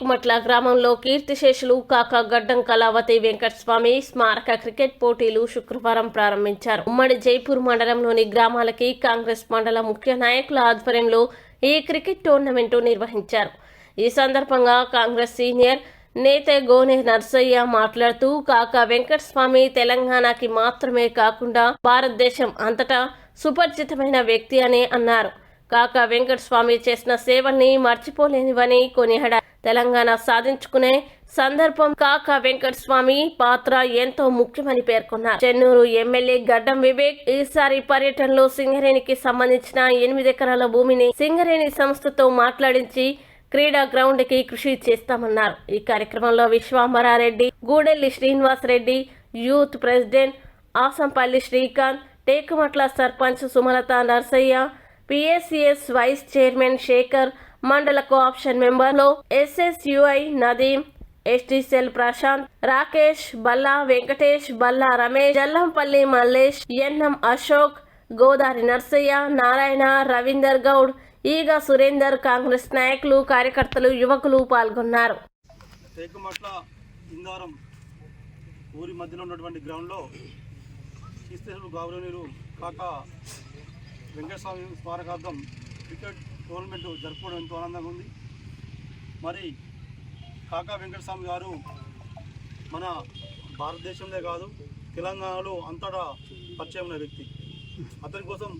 కుమట్ల గ్రామంలో కీర్తిశేషులు కాక గడ్డం కళావతి వెంకటస్వామి స్మారక క్రికెట్ పోటీలు శుక్రవారం ప్రారంభించారు. ఉమ్మడి జైపూర్ మండలంలోని గ్రామాలకి కాంగ్రెస్ మండల ముఖ్య నాయకుల ఆధ్వర్యంలో ఈ క్రికెట్ టోర్నమెంటు నిర్వహించారు. ఈ సందర్భంగా కాంగ్రెస్ సీనియర్ నేత గోనె నర్సయ్య మాట్లాడుతూ కాక వెంకటస్వామి తెలంగాణకి మాత్రమే కాకుండా భారతదేశం అంతటా సుపరిచితమైన వ్యక్తి అని అన్నారు. కాక వెంకటస్వామి చేసిన సేవల్ని మర్చిపోలేనివని కొనియాడారు. తెలంగాణ సాధించుకునే సందర్భం కాక వెంకటస్వామి పాత్ర ఎంతో ముఖ్యమని పేర్కొన్నారు. చెన్నూరు ఎమ్మెల్యే గడ్డం వివేక్ ఈసారి పర్యటనలో సింగరేణికి సంబంధించిన ఎనిమిది ఎకరాల భూమిని సింగరేణి సంస్థతో మాట్లాడించి క్రీడా గ్రౌండ్కి కృషి చేస్తామన్నారు. ఈ కార్యక్రమంలో Vishwambarareddy Gudelli Srinivas Reddy youth president Asampalli Srikanth Tekumatla sarpanch Sumalatha Narsaiah PSCS vice chairman Shekar మండల cooption మెంబర్లో SSUI Nadeem ST cell Prashanth Rakesh Balla Venkatesh Balla Ramesh Jallampalli Mallesh NM Ashok Godari Narsaiah Narayana Ravinder Goud Eega Surender Congress నాయకులు కార్యకర్తలు యువకులు పాల్గొన్నారు. ఇందారం ఊరి మధ్యలో ఉన్నటువంటి గ్రౌండ్లో గౌరవనీయులు కాక వెంకటస్వామి స్మారకార్థం క్రికెట్ టోర్నమెంట్ జరుపుకోవడం ఎంతో ఆనందంగా ఉంది. మరి కాకా వెంకటస్వామి గారు మన భారతదేశంలో కాదు తెలంగాణలో అంతటా పరిచయం ఉన్న వ్యక్తి. అతని కోసం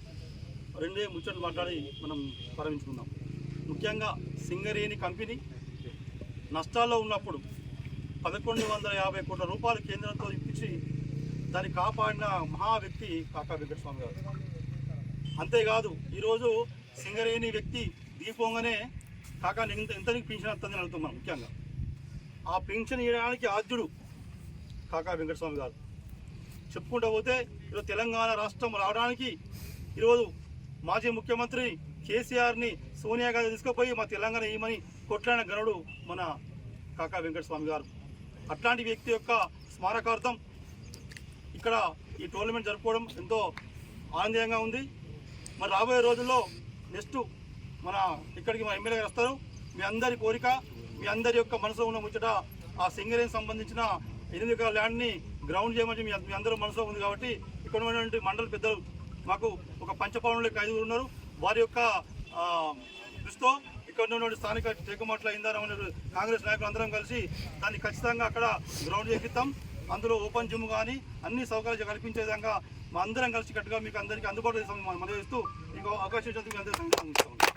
రెండే ముచ్చట్లు మాట్లాడి మనం ప్రారంభించుకుందాం. ముఖ్యంగా సింగరేణి కంపెనీ నష్టాల్లో ఉన్నప్పుడు పదకొండు వందల యాభై కోట్ల రూపాయలు కేంద్రంతో ఇప్పించి దాన్ని కాపాడిన మహా వ్యక్తి కాకా వెంకటస్వామి గారు. అంతేకాదు ఈరోజు సింగరేణి వ్యక్తి దీపంగానే కాకా ఎంత ఇంత పింఛన్ వస్తుందని అడుగుతున్నాం ముఖ్యంగా. ఆ పింఛన్ ఇవ్వడానికి ఆద్యుడు కాకా వెంకటస్వామి గారు. చెప్పుకుంటూ పోతే ఈరోజు తెలంగాణ రాష్ట్రం రావడానికి ఈరోజు మాజీ ముఖ్యమంత్రి కేసీఆర్ని సోనియా గాంధీ తీసుకుపోయి మా తెలంగాణ ఏమని కొట్లాడిన గనుడు మన కాకా వెంకటస్వామి గారు. అట్లాంటి వ్యక్తి యొక్క స్మారకార్థం ఇక్కడ ఈ టోర్నమెంట్ జరుపుకోవడం ఎంతో ఆనందంగా ఉంది. మరి రాబోయే రోజుల్లో నెక్స్ట్ మన ఇక్కడికి మన ఎమ్మెల్యే గారు వస్తారు. మీ అందరి కోరిక మీ అందరి యొక్క మనసులో ఉన్న ముచ్చట ఆ సింగరేణి సంబంధించిన ఎనిమిది ఎకరాల ల్యాండ్ని గ్రౌండ్ చేయమని మీ మీ అందరూ మనసులో ఉంది కాబట్టి ఇక్కడ ఉన్నటువంటి మండల పెద్దలు మాకు ఒక పంచపాలనలోకి ఐదుగురు ఉన్నారు. వారి యొక్క దృష్టితో ఇక్కడ ఉన్నటువంటి స్థానిక టేకుమాట్ల ఇందారం అనే కాంగ్రెస్ నాయకులు అందరం కలిసి దాన్ని ఖచ్చితంగా అక్కడ గ్రౌండ్ చేపిస్తాం. అందులో ఓపెన్ జిమ్ కానీ అన్ని సౌకర్యాలు కల్పించే విధంగా మా అందరం కలిసి కట్టుగా మీకు అందరికీ అందుబాటులో మనం ఇస్తూ మీకు అవకాశం ఇచ్చినందుకు మీ అందరికీ